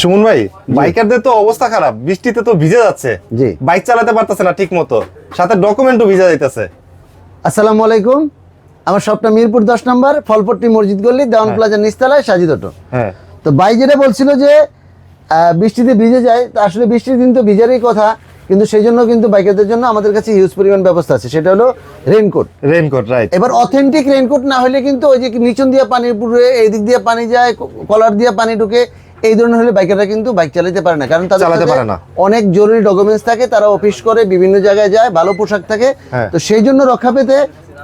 সুমন ভাই বাইকারদের তো অবস্থা খারাপ বৃষ্টিতে তো ভিজে যাচ্ছে। জি। বাইক চালাতে পারতেছে না ঠিক মতো সাথে ডকুমেন্টও ভিজা যাইতেছে। আসসালামু আলাইকুম। আমার শপটা মিরপুর দশ নম্বর ফলপট্টি মসজিদ গল্লি দেওয়ান প্লাজা নিস্তালায় সাজিদ অটো। হ্যাঁ। তো ভাই যেটা বলছিল যে বৃষ্টিতে ভিজে যায় তা আসলে বৃষ্টির দিন তো ভিজারই কথা কিন্তু সেই জন্য কিন্তু বাইকারদের জন্য আমাদের কাছে হিউজ পরিমাণ ব্যবস্থা আছে সেটা হলো রেইনকোট রেইনকোট রাইট এবার অথেন্টিক রেইনকোট না হলে কিন্তু ওই যে নিচন দিয়ে পানি পুরে এই দিক দিয়ে পানি যায় কলার দিয়ে পানি ঢুকে এই ধরনের হলে বাইকাররা কিন্তু বাইক চালাতে পারে না কারণ চালাতে পারে না। অনেক জরুরি ডকুমেন্টস থাকে তারা অফিস করে বিভিন্ন জায়গায় যায় ভালো পোশাক থাকে হ্যাঁ। তো সেই জন্য রক্ষা পেতে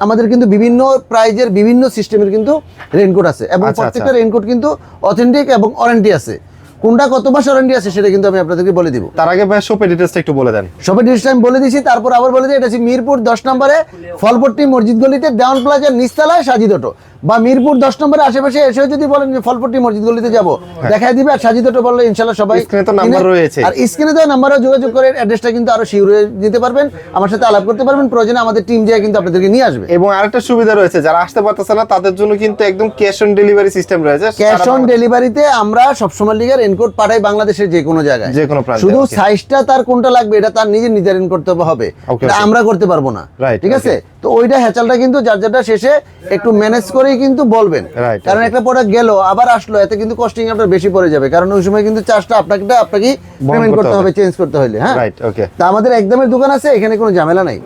আমাদের কিন্তু বিভিন্ন প্রাইজের বিভিন্ন সিস্টেমের কিন্তু রেইনকোট আছে এবং আচ্ছা, প্রত্যেকটা আচ্ছা। রেইনকোট কিন্তু অথেন্টিক এবং ওয়ারেন্টি আছে কোনটা কত মাস ওয়ারেন্টি আছে সেটা কিন্তু আমি আপনাদেরকে বলে দিব তার আগে ভাই শপের ডিটেলসটা একটু বলে দেন সবাই ডিটেলস আমি বলে দিছি তারপর আবার বলে দিই এটা হচ্ছে মিরপুর দশ নম্বরে ফলপট্টি মসজিদ গলিতে দেওয়ান প্লাজার নিস্তালায় সাজিদ অটো বা মিরপুর দশ নম্বরের আশেপাশে এসেও যদি বলেন যে ফলপট্টি মসজিদ গলিতে যাব দেখাই দিবে। আর সাজিদ অটো বললে ইনশাল্লাহ সবাই স্ক্রিনে তো নাম্বার রয়েছে। আর স্ক্রিনে দেওয়া নাম্বারও যোগাযোগ করে অ্যাড্রেসটা কিন্তু আরও শিওর দিতে পারবেন। আমার সাথে আলাপ করতে পারবেন। প্রয়োজনে আমাদের টিম দিয়ে কিন্তু আপনাদেরকে নিয়ে আসবে। এবং আরেকটা সুবিধা রয়েছে যারা আসতে পারতেছে না তাদের জন্য কিন্তু একদম ক্যাশ অন ডেলিভারি সিস্টেম রয়েছে। ক্যাশ অন ডেলিভারিতে আমরা সবসময় লিগার এনকোড পাঠাই বাংলাদেশের যে কোনো জায়গায়। যে কোনো শুধু সাইজটা তার কোনটা লাগবে এটা তার নিজে নির্ধারণ করতে হবে। এটা আমরা করতে পারব না। ঠিক আছে? তো ওইটা হ্যাচালটা কিন্তু যার যারটা শেষে একটু ম্যানেজ করেই কিন্তু বলবেন। কারণ একটা প্রোডাক্ট গেল আবার আসলো এতে কিন্তু কস্টিং আপনার বেশি পড়ে যাবে। কারণ ওই সময় কিন্তু চার্জটা আপনাকে আপনাকে পেমেন্ট করতে হবে। চেঞ্জ করতে হলে হ্যাঁ? রাইট ওকে তা আমাদের একদমের দোকান আছে এখানে কোনো ঝামেলা নাই।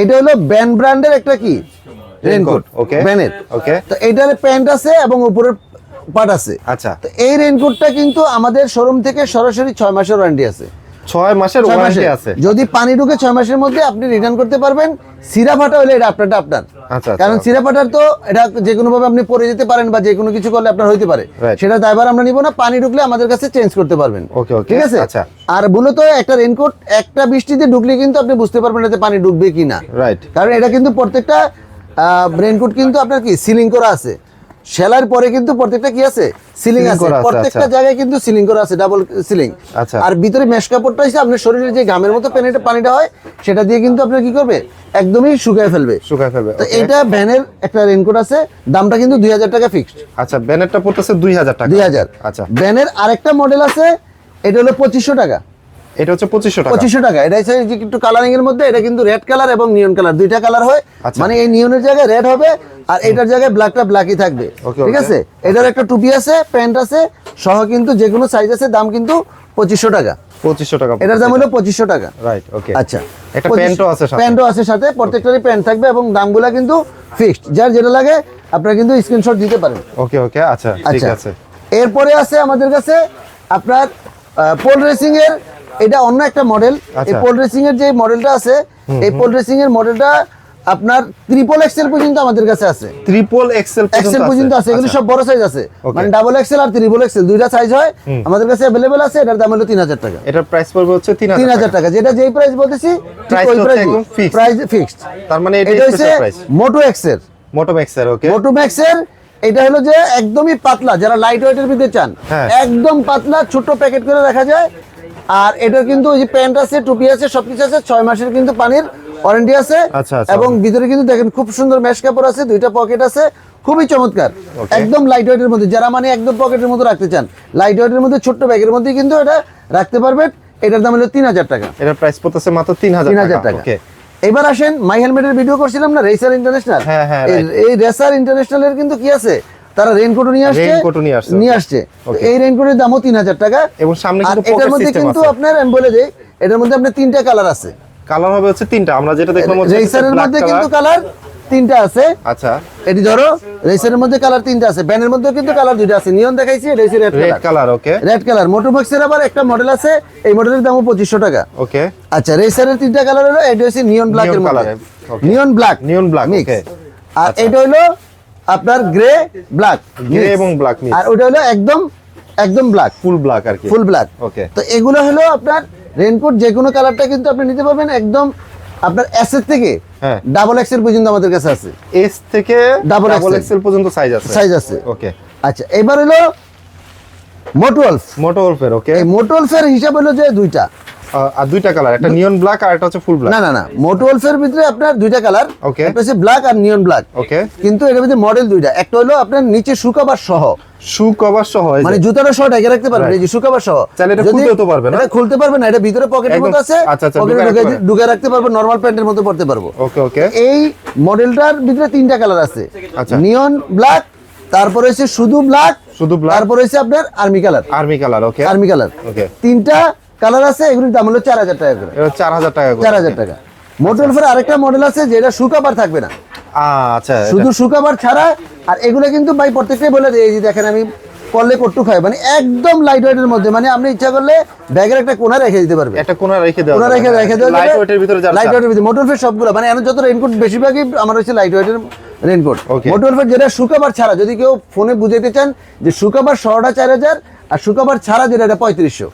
এটা হলো ব্যান ব্র্যান্ডের একটা কি? Raincoat okay. ব্যানের Okay. তো এইটার প্যান্ট আছে এবং উপরের পাট আছে। আচ্ছা। তো এই রেনকোটটা কিন্তু আমাদের শোরুম থেকে সরাসরি ছয় মাসের ওয়ারেন্টি আছে। ছয় মাসের ওয়ারেন্টি আছে। যদি পানি ঢুকে ছয় মাসের মধ্যে আপনি রিটার্ন করতে পারবেন সিরা ফাটা হলে এটা আপনারটা আপনার। আচ্ছা, আচ্ছা। কারণ সিরা ফাটার তো এটা যে কোনো ভাবে আপনি পরে যেতে পারেন বা যে কোনো কিছু করলে আপনার হইতে পারে। সেটা আমরা নিব না পানি ঢুকলে আমাদের কাছে চেঞ্জ করতে পারবেন। Okay, okay, ঠিক আছে? আচ্ছা। আর মূলত একটা রেনকোট একটা বৃষ্টিতে ঢুকলে কিন্তু আপনি বুঝতে পারবেন এতে পানি ঢুকবে কি না রাইট কারণ এটা কিন্তু প্রত্যেকটা রেনকোট কিন্তু আপনার কি সিলিং করা আছে। সেলার পরে কিন্তু প্রত্যেকটা কি আছে? সিলিং করা আছে, প্রত্যেকটা আচ্ছা। জায়গায় কিন্তু সিলিং করা আছে ডাবল সিলিং আচ্ছা। আর ভিতরে মেশ কাপড়টা আছে আপনার শরীরে যে গামের মতো পানিটা পানিটা হয় সেটা দিয়ে কিন্তু আপনার কি করবে? একদমই শুকায় ফেলবে। শুকায় ফেলবে তো এটা ভ্যানের একটা রেনকোট আছে দামটা কিন্তু দুই হাজার টাকা ফিক্সড আচ্ছা ব্যানারটা পড়তেছে দুই হাজার টাকা। দুই হাজার। আচ্ছা। ভ্যানের আরেকটা মডেল আছে এটা হলো পঁচিশশো টাকা। এটা হচ্ছে পঁচিশশো টাকা। পঁচিশশো টাকা। এটা হচ্ছে একটু কালারিং এর মধ্যে এটা কিন্তু রেড কালার এবং নিয়ন কালার দুইটা কালার হয়। আচ্ছা। মানে এই নিয়নের জায়গায় রেড হবে আর এটার জায়গায় ব্ল্যাকটা ব্ল্যাকই থাকবে। ঠিক আছে? এটার একটা টুপি আছে প্যান্ট আছে সহ কিন্তু যে কোনো সাইজ আছে দাম কিন্তু পঁচিশশো টাকা। পঁচিশশো টাকা। এটার দাম হলো পঁচিশশো টাকা। রাইট ওকে আচ্ছা। একটা প্যান্টও আছে প্যান্টও আছে সাথে প্রত্যেকটারই প্যান্ট থাকবে এবং দামগুলা কিন্তু ফিক্সড যার যেটা লাগে আপনারা কিন্তু স্ক্রিনশট দিতে পারেন। ওকে ওকে আচ্ছা ঠিক আচ্ছা। আছে। এরপরে আছে আমাদের কাছে আপনার পোল রেসিং এর এটা অন্য একটা মডেল এই আচ্ছা। পোল রেসিং এর যে মডেলটা আছে এই পোল রেসিং এর মডেলটা আপনার ট্রিপল এক্সেল পর্যন্ত আমাদের কাছে আছে। ট্রিপল এক্সেল এক্সেল পর্যন্ত আছে। এগুলো আচ্ছা। সব বড় সাইজ আছে। মানে ডাবল এক্সেল আর ট্রিপল এক্সেল দুইটা সাইজ হয়। আমাদের কাছে অ্যাভেলেবেল আছে এটার দাম হলো তিন হাজার টাকা। এটার প্রাইস পড়বে হচ্ছে তিন তিন হাজার হাজার টাকা। যেটা যেই প্রাইস বলতেছি ওই প্রাইস। প্রাইস ফিক্সড তার মানে এটা হচ্ছে মোটো এক্সের মোটো ম্যাক্সের ওকে মোটো ম্যাক্সের এটা হলো যে একদমই পাতলা। যারা লাইট ওয়েটের ভিতরে চান হ্যাঁ। একদম পাতলা ছোট প্যাকেট করে রাখা যায়। আর এটার কিন্তু ওই যে প্যান্ট আছে টুপি আছে সবকিছু আছে ছয় মাসের কিন্তু পানির ওয়ারেন্টি আছে। আচ্ছা, আচ্ছা। এবং ভিতরে কিন্তু দেখেন খুব সুন্দর ম্যাশ কাপড় আছে দুইটা পকেট আছে খুবই চমৎকার। একদম লাইট ওয়েটের মধ্যে যারা মানে একদম পকেটের মধ্যে রাখতে চান লাইট ওয়েটের মধ্যে ছোট্ট ব্যাগের মধ্যে কিন্তু এটা রাখতে পারবেন। এটার দাম হলো তিন হাজার টাকা। এটার প্রাইস পড়তেছে মাত্র তিন হাজার তিন হাজার টাকা। এবার আসেন মাই হেলমেটের ভিডিও করছিলাম না রেসার ইন্টারন্যাশনাল হ্যাঁ, এই রেসার ইন্টারন্যাশনালের কিন্তু কি আছে? তারা রেইনকোট নিয়ে আসছে ও নিয়ে আসছে, নিয়ে আসছে। এই রেইনকোটের দামও তিন হাজার টাকা। এবং সামনে কিন্তু পকেট মধ্যে কিন্তু আপনার আমি বলে দিই এটার মধ্যে আপনার তিনটা কালার আছে। কালার হবে হচ্ছে তিনটা আমরা যেটা দেখলাম হচ্ছে রেসারের মধ্যে কিন্তু কালার তিনটা আছে। আচ্ছা। এটি ধরো রেসারের মধ্যে কালার তিনটা আছে। ব্যানের মধ্যে কিন্তু কালার দুইটা আছে। নিয়ন দেখাইছি এটা হচ্ছে red colour okay red colour মোটোবক্সের আবার একটা মডেল আছে এই মডেলের দামও পঁচিশশো টাকা। ওকে আচ্ছা রেসারের তিনটা কালার হলো এটা হচ্ছে নিয়ন ব্ল্যাক এর মধ্যে. Neon black black, mix okay. আর এটা হলো আপনার গ্রে ব্ল্যাক Grey এবং black mix। আর ওটা হলো একদম একদম ব্ল্যাক ফুল ব্ল্যাক আর কি। Full black Okay. তো এগুলো হলো আপনার রেনকোট যে কোনো কালারটা কিন্তু আপনি নিতে পারবেন একদম আপনার এসের থেকে হ্যাঁ। ডাবল এক্সেল পর্যন্ত আমাদের কাছে আছে। এস থেকে ডাবল এক্সেল পর্যন্ত সাইজ আছে। সাইজ আছে। ওকে আচ্ছা এবার হলো মোটুয়ালফ মোটো ওলফের ওকে এই মোটুয়ালফের হিসাব হলো যে দুইটা। আর দুইটা কালার একটা নিয়ন ব্ল্যাক আর একটা হচ্ছে ফুল ব্ল্যাক না না না মোটোলফের ভিতরে আপনার দুইটা কালার Okay. একটা হচ্ছে ব্ল্যাক আর নিয়ন ব্ল্যাক ওকে কিন্তু এটার ভিতরে মডেল দুইটা একটা হলো আপনার নিচে শুকাবার সহ। শু কভার সহ এই মানে জুতাটা সহ ঢেকে রাখতে পারবেন এই যে শুকাবার সহ। চাইলে এটা খুলতেও তো পারবে না? এটা খুলতে পারবে না এটা ভিতরে পকেটের মতো আছে আচ্ছা, আচ্ছা, পকেটে ঢুকে রাখতে ঢুকে রাখতে পারব নরমাল প্যান্টের মতো পড়তে পারব। ওকে ওকে এই মডেলটার ভিতরে তিনটা কালার আছে। আচ্ছা। নিয়ন ব্ল্যাক তারপরে হচ্ছে শুধু ব্ল্যাক শুধু ব্ল্যাক তারপরে হচ্ছে আপনার army colour army colour okay army colour okay তিনটা কালার আছে এগুলির দাম হলো চার হাজার টাকা করে। চার হাজার টাকা চার হাজার টাকা। মোটরফের আরেকটা মডেল আছে যেটা শুকাবার থাকবে না। আচ্ছা শুধু শুকাবার ছাড়া আর এগুলো কিন্তু ভাই প্রত্যেকটাই বলে দেয় এই যে দেখেন আমি করলে কট্টু খাই। মানে একদম লাইট ওয়েটের মধ্যে মানে আপনি ইচ্ছা করলে ব্যাগের একটা কোনা রেখে দিতে পারবে একটা কোনা রেখে দেওয়া কোনা রেখে রেখে দেওয়া লাইট ওয়েটের ভিতরে লাইট ওয়েটের ভিতরে। মোটর ফের সবগুলো মানে এখন যত রেইনকোট বেশিরভাগই আমার হচ্ছে লাইট ওয়েটের রেইনকোট মোটর ফের যেটা শুকাবার ছাড়া যদি কেউ ফোনে বুঝাইতে চান যে শুকাবার শহরটা চার হাজার আর শুকাবার ছাড়া যেটা এটা পঁয়ত্রিশশো।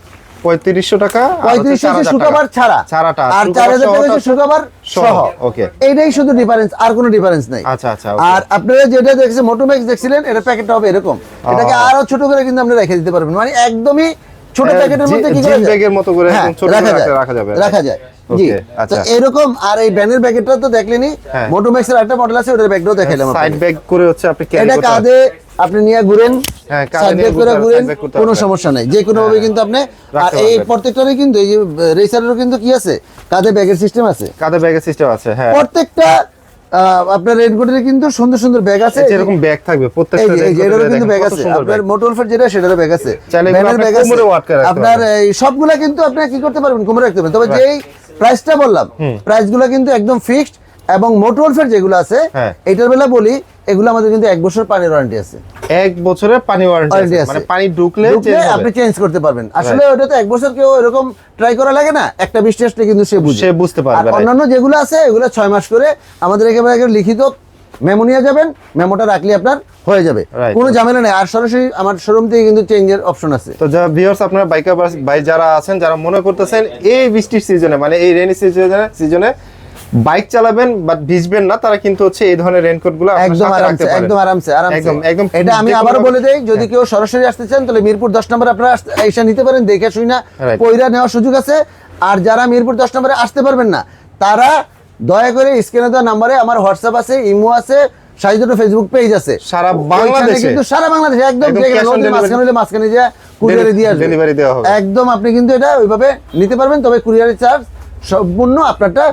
পঁয়ত্রিশশো টাকা পঁয়ত্রিশশো 4,000 হচ্ছে টাকা। শুকাবার ছাড়া ছাড়াটা আর চার হাজার টাকা শুকাবার সহ। Okay. এইটাই শুধু ডিফারেন্স আর কোনো ডিফারেন্স নাই আচ্ছা আচ্ছা আর আপনারা যেটা দেখছেন মোটোম্যাক্স দেখছিলেন এটা প্যাকেটটা হবে এরকম এটাকে আরও ছোট করে কিন্তু আপনি রেখে দিতে পারবেন মানে একদমই ছোট হ্যাঁ, প্যাকেটের মধ্যে কি করা ব্যাগের মতো করে হ্যাঁ, ছোট রাখা যাবে। রাখা যায় জি আচ্ছা। এরকম আর এই ব্যানের প্যাকেটটা তো দেখলেনি। মোটোম্যাক্সের একটা মডেল আছে ওটার ব্যাগটাও দেখাইলাম সাইড ব্যাগ করে হচ্ছে আপনি এটা কাঁধে আপনি নিয়ে ঘুরেন হ্যাঁ, কোনো সমস্যা নাই। যে কোনো ভাবে কিন্তু আপনি আর এই প্রত্যেকটারই কিন্তু এই যে রেসারেরও কিন্তু কি আছে? কাঁধে ব্যাগের সিস্টেম আছে? কাঁধে ব্যাগের সিস্টেম আছে হ্যাঁ। প্রত্যেকটা আপনার রেনকোটের কিন্তু সুন্দর সুন্দর ব্যাগ আছে। যেরকম ব্যাগ থাকবে প্রত্যেকটা এটারও কিন্তু ব্যাগ আছে। আপনার bag। মোটরফের যেটা সেটারও ব্যাগ আছে। ব্যাগ আছে। আপনার। এই সবগুলা কিন্তু আপনি কি করতে পারবেন? কোমরে রাখতে পারবেন। তবে যেই প্রাইসটা বললাম প্রাইসগুলো কিন্তু একদম ফিক্সড এবং মোটরফের যেগুলো আছে হ্যাঁ। এটার বেলা বলি এগুলো আমাদের কিন্তু এক বছর পানির ওয়ারেন্টি আছে। এক বছরের পানি ওয়ারেন্টি আছে। মানে পানি ঢুকলে। আপনি চেঞ্জ করতে পারবেন। আসলে ওটা তো এক বছর কেউ এরকম ট্রাই করা লাগে না একটা বৃষ্টি আসলে কিন্তু সে বুঝে। সে বুঝতে পারবে, আর অন্যান্য যেগুলো আছে এগুলো ছয় মাস করে আমাদের একেবারে একেবারে লিখিত মেমো নিয়ে যাবেন মেমোটা রাখলে আপনার হয়ে যাবে। কোনো ঝামেলা নেই। আর সরাসরি আমার শোরুম থেকে কিন্তু চেঞ্জের অপশন আছে। তো যা ভিউয়ার্স আপনারা বাইকার ভাই যারা আছেন যারা মনে করতেছেন এই বৃষ্টির সিজনে মানে এই রেনি সিজনে সিজনে বাইক চালাবেন বাট ভিজবেন না তারা কিন্তু হচ্ছে এই ধরনের রেনকোটগুলো একদম আরামসে একদম আরামসে আরামসে। একদম একদম এটা আমি আবারও বলে দেই যদি কেউ সরাসরি আসতে চান তাহলে মিরপুর দশ নম্বর আপনারা এসে নিতে পারেন দেখে শুই না। পয়রা নেওয়ার সুযোগ আছে। আর যারা মিরপুর দশ নম্বরে আসতে পারবেন না তারা দয়া করে স্ক্রিনে দেওয়া নাম্বারে আমার হোয়াটসঅ্যাপ আছে ইমো আছে সাইজটো ফেসবুক পেজ আছে। সারা বাংলাদেশে। কিন্তু সারা বাংলাদেশে একদম মাঝখানে হলে মাঝখানে যে কুরিয়ারে দিয়ে দেওয়া হবে। একদম আপনি কিন্তু এটা ওইভাবে নিতে পারবেন তবে কুরিয়ারের চার্জ সম্পূর্ণ আপনারটা।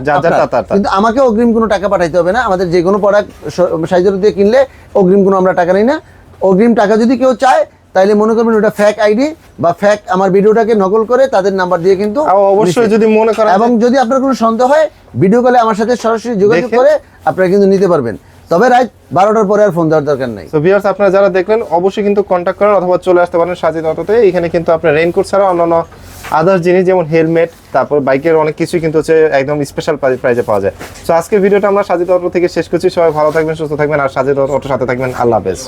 কিন্তু আমাকে অগ্রিম কোনো টাকা পাঠাইতে হবে না। আমাদের যে কোনো প্রোডাক্ট সাইজের দিয়ে কিনলে অগ্রিম কোনো আমরা টাকা নিই না। অগ্রিম টাকা যদি কেউ চায় তাইলে মনে করবেন ওটা ফ্যাক আইডি বা ফ্যাক আমার ভিডিওটাকে নকল করে তাদের নাম্বার দিয়ে কিন্তু অবশ্যই যদি মনে করেন এবং যদি আপনার কোনো সন্দেহ হয় ভিডিও কলে আমার সাথে সরাসরি যোগাযোগ করে আপনারা কিন্তু নিতে পারবেন। তবে রাইট বারোটার পরে আর ফোন দেওয়ার দরকার নেই। তো ভিউয়ার্স আপনারা যারা দেখলেন, অবশ্যই কিন্তু কন্ট্যাক্ট করেন অথবা চলে আসতে পারেন সাজিদ অটোতে। এখানে কিন্তু আপনার রেইনকোট ছাড়া অন্যান্য আদার্স জিনিস, যেমন হেলমেট তারপর বাইকের অনেক কিছুই কিন্তু হচ্ছে একদম স্পেশাল প্রাইজে পাওয়া যায়। তো আজকের ভিডিওটা আমরা সাজিদ অটো থেকে শেষ করছি। সবাই ভালো থাকবেন, সুস্থ থাকবেন, আর সাজিদ অটোর সাথে থাকবেন। আল্লাহ হাফেজ।